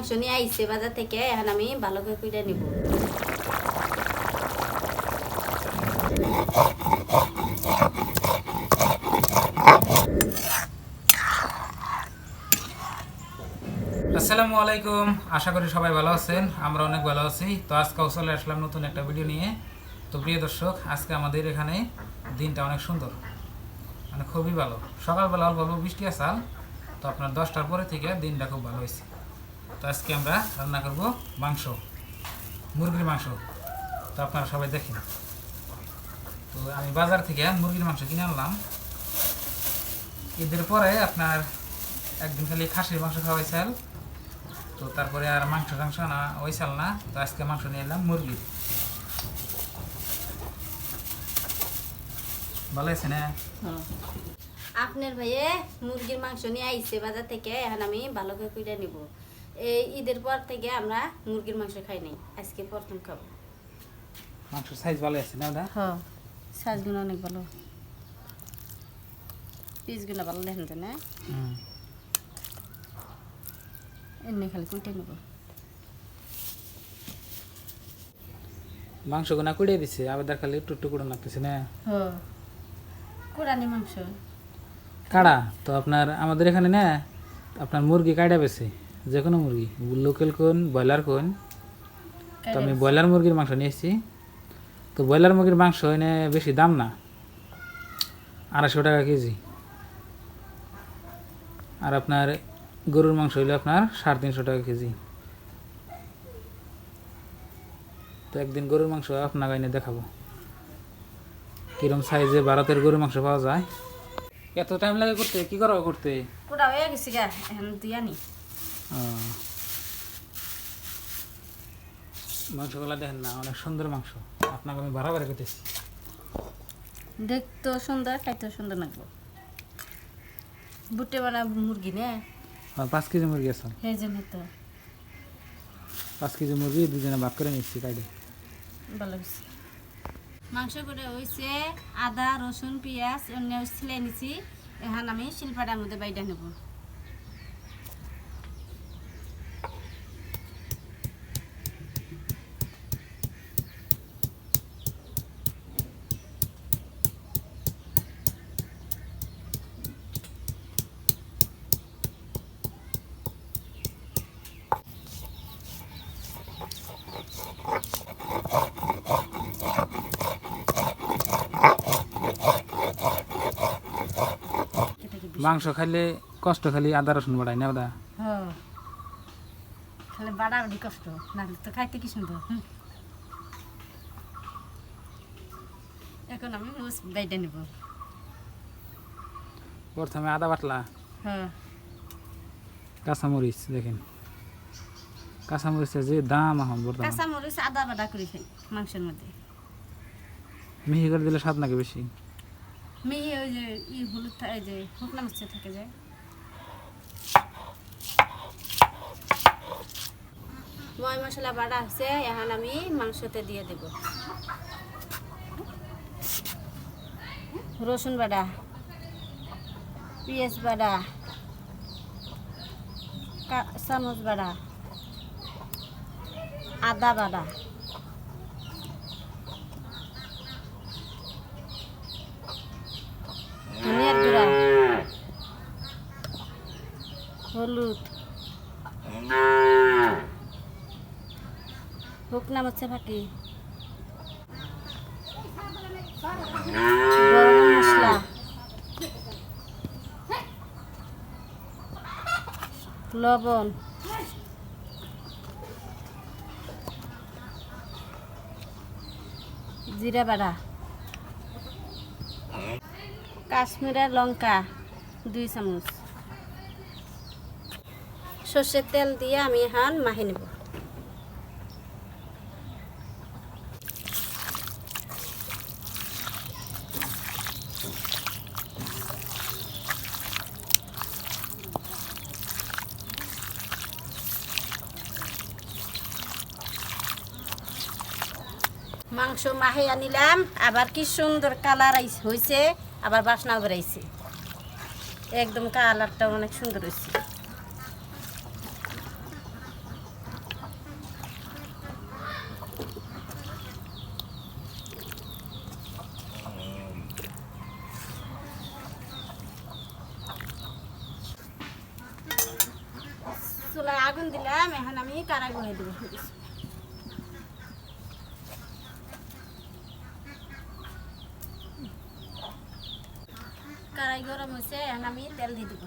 মাংস বাজার থেকে এখন আমি ভালো করে কুইটা নিব। আসসালামু আলাইকুম, আশা করি সবাই ভালো আছেন, আমরা অনেক ভালো আছি। তো আজকেও চলে আসলাম নতুন একটা ভিডিও নিয়ে। তো প্রিয় দর্শক, আজকে আমাদের এখানে দিনটা অনেক সুন্দর মানে খুবই ভালো। সকালবেলা অল্প অল্প বৃষ্টি আসাল, তো আপনার দশটার পরে থেকে দিনটা খুব ভালো হয়েছে। তো আজকে আমরা রান্না করব মাংস, মুরগির মাংস। তো আপনারা সবাই দেখেন। তো আমি বাজার থেকে মুরগির মাংস কিনে আনলাম। ঈদের পরে আপনার একদিন খালি খাসির মাংস খাওয়াইছিল তো তারপরে আর মাংস টাংস না ওই চাল না। তো আজকে মাংস নিয়ে এলাম মুরগি। ভালো আছে না আপনার ভাইয়ে মুরগির মাংস নিয়ে আইছে বাজার থেকে। এখন আমি ভালো করে কুইটা নিব। এই ঈদের পর থেকে আমরা মুরগির মাংস খাই নাই। আজকে প্রথম খাব। মাংস সাইজ ভালো আছে না ওটা? হ্যাঁ। সাইজগুলো অনেক ভালো। পিসগুলো ভালো দেখেন তো না? এমনি খালি কুইটা নিব। মাংস গোনা কুড়িয়ে দিছে আবার খালি একটু একটু করে লাগতেছে না? হ্যাঁ। কোরআনি মাংস। কাড়া? তো আপনার আমাদের এখানে না আপনার মুরগি কাটা বেছে যে কোনো মুরগি লোকাল কোন ব্রয়লার কোন তো আমি ব্রয়লার মুরগির মাংস নিয়ে এসেছি। তো ব্রয়লার মুরগির মাংস এনে বেশি দাম না আড়াইশো টাকা কেজি। আর আপনার গরুর মাংস হইলে আপনার সাড়ে তিনশো টাকা কেজি। তো একদিন গরুর মাংস আপনাকে এনে দেখাবো। কিরম সাইজে ভারতের গরুর মাংস পাওয়া যায়। এত টাইম লাগে করতে কি করব করতে? হয়ে গেছে গা এখন তুই আনি। মাংসগুলা দেখেন না অনেক সুন্দর মাংস। আপনাকে আমি বাড়াবাড়ি করতেছি। দেখতেও সুন্দর খাইতেও সুন্দর লাগবো। বুটে বানা মুরগি নে? পাঁচ কেজি মুরগি আছে। সেই জন্য তো। পাঁচ কেজি মুরগি দুজনে ভাগ করে নিচ্ছি কাইডে ভালো হয়েছে মাংস করে হয়েছে আদা রসুন পেঁয়াজ অন্য ছিলে নিছি এখন আমি শিলপাটার মধ্যে বাইটা নেব। মাংস খাইলে কষ্ট খালি আদা রসুন বাড়াই না ওদা হ্যাঁ খালি বাড়াবাড়ি কষ্ট না তো খাইতে কি সুন্দর এখন আমি বাইটা নেব। প্রথমে আদা বাটলা হ্যাঁ কাঁচামরিচ দেখেন। কাঁচামরিচের যে দাম এখন বর্তমান। কাঁচা আদা বাটা করে খাই মাংসের মধ্যে। মিহি করে দিলে স্বাদ নাকি বেশি? মিহি ওই যে ই হলুদ থাকে যে শুকনা মাছ থাকে যায় ময় মশলা বাটা আছে, এখন আমি মাংসতে দিয়ে দেব। রসুন বাটা পেঁয়াজ বাটা চামচ বাটা আদা বাটা হলুদ। শুকনা মরচা ফাঁকি। গরম মশলা। লবণ। জিরা বাড়া। কাশ্মীরের লঙ্কা দুই চামচ। সর্ষের তেল দিয়ে আমি এখন মাখে নেব। মাংস মাহে আনিলাম আবার কি সুন্দর কালার হয়েছে আবার বাসনাও বেরাইছে একদম কালারটা অনেক সুন্দর হয়েছে আগুন দিলাম এখন আমি দেবো কারাই গরম হয়েছে এখন আমি তেল দিয়ে দিব।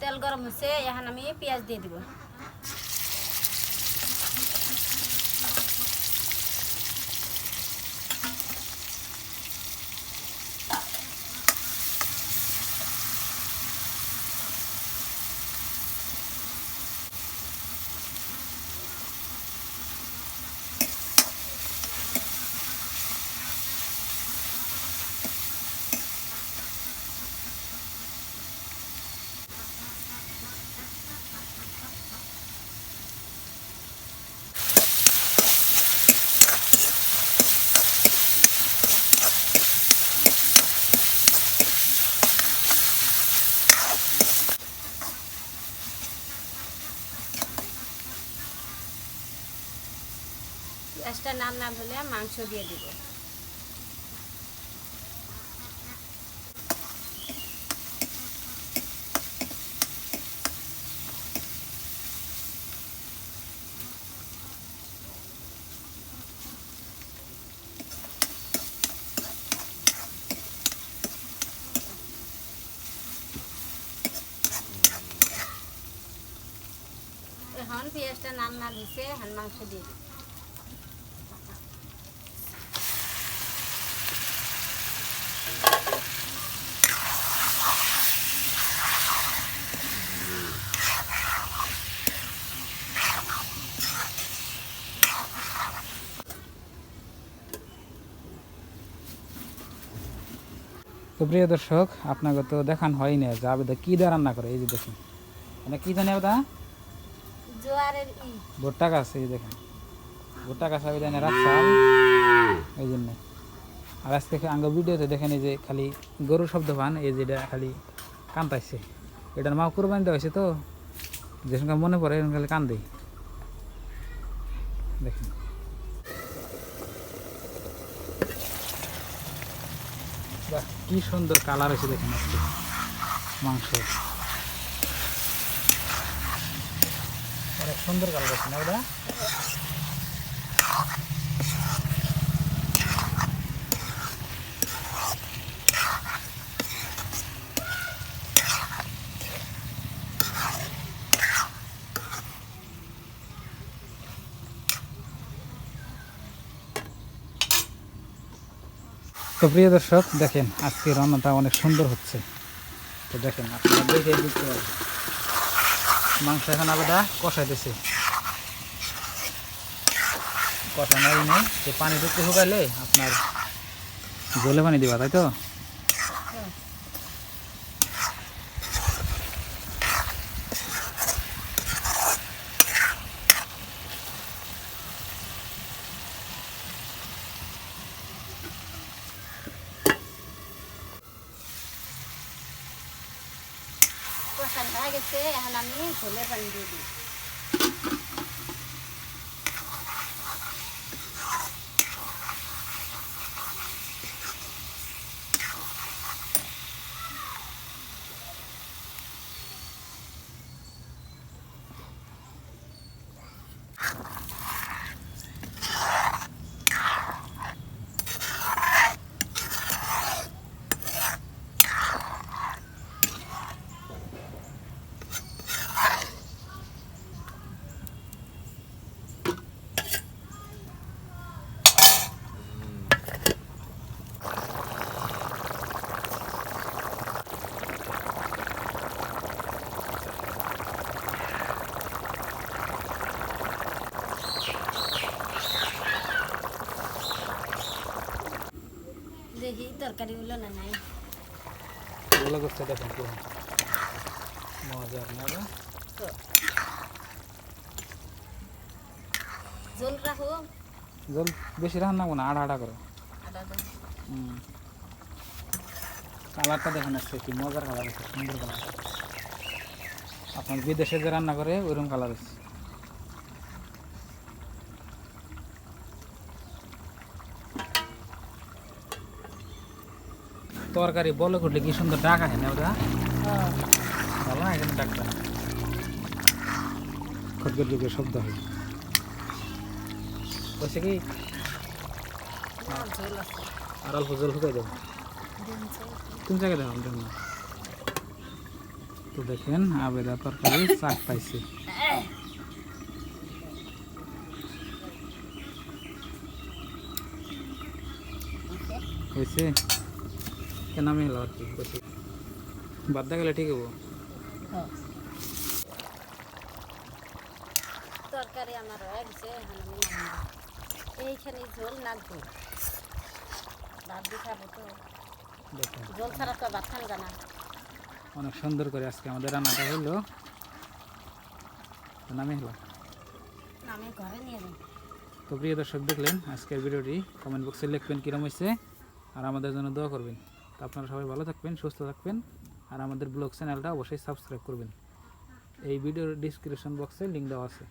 তেল গরম হয়েছে এখন আমি পেঁয়াজ দিয়ে দিব। পেঁয়াজটা নাম নাম হলে মাংস দিয়ে দিব। এখন পেঁয়াজটা নাম না দিছে, এখন মাংস দিয়ে দিব। প্রিয় দর্শক আপনাকে তো দেখান হয় না যে আবেদা কী দিয়ে রান্না করে এই যে দেখুন। মানে কী জানি আবেদা? ভুট্টা গাছ এই দেখেন। ভুট্টা গাছ আবেদা এনে রাখছাল এই জন্য। আর আজকে আঙ্গ ভিডিওতে দেখেন এই যে খালি গরুর শব্দ পান এই যে এটা খালি কান্তাইছে এটার মা কুরবানি দেওয়া হয়েছে তো যে সঙ্গে মনে পড়ে এরকম খালি কান দেই দেখেন। কি সুন্দর কালার হয়েছে দেখেন আজকে। মাংস। অনেক সুন্দর কালার আছে না ওটা তো প্রিয় দর্শক, দেখেন আজকে রান্নাটা অনেক সুন্দর হচ্ছে। তো দেখেন, আপনারা দেখে বুঝতে পারবেন। মাংস এখন আলাদা কষাইতেছে। কষানোই নেই, তো পানি ঢুকতে শুকাইলে আপনার জলে পানি দিবা, তাই তো? গেছে এখন আমি ঝোলের পানি দিই দেখি তরকারিগুলো না নাই। এগুলো করছে দেখেন পুরো মজার ঝোল রাখো। জল বেশি রান্না না আড়া আড়া করে। হুম। কালারটা দেখেন আজকে কি মজার কালার আছে সুন্দর কালার। আপনার বিদেশে যে রান্না করে ওইরকম কালার আছে তরকারি বলে করলে কি সুন্দর ডাকা হয় না ওটা? ভালো না এখানে ডাকটা। খটখট করে শব্দ হয়। বলছে কি? আছে। আর অল্প জল শুকাই দেবো কোন জায়গায় দেখাম দেখ তো দেখেন আবেদা তরকারি চাক পাইছে। হয়েছে? কেন হলো আর কি বসে বাদ গেলে ঠিক হব। তরকারি আমার আমি এইখানে ঝোল ভাত দিয়ে খাব তো। ঝোল ছাড়া তো ভাত খান জানা অনেক সুন্দর করে আজকে আমাদের রান্নাটা হলো নামে হলো। আমি ঘরে নিয়ে যাই। তো প্রিয় দর্শক দেখলেন আজকের ভিডিওটি কমেন্ট বক্সে লিখবেন কীরকম হয়েছে আর আমাদের জন্য দোয়া করবেন। তো আপনারা সবাই ভালো থাকবেন, সুস্থ থাকবেন, আর আমাদের ব্লগ চ্যানেলটা অবশ্যই সাবস্ক্রাইব করবেন। এই ভিডিওর ডিসক্রিপশন বক্সে লিঙ্ক দেওয়া আছে।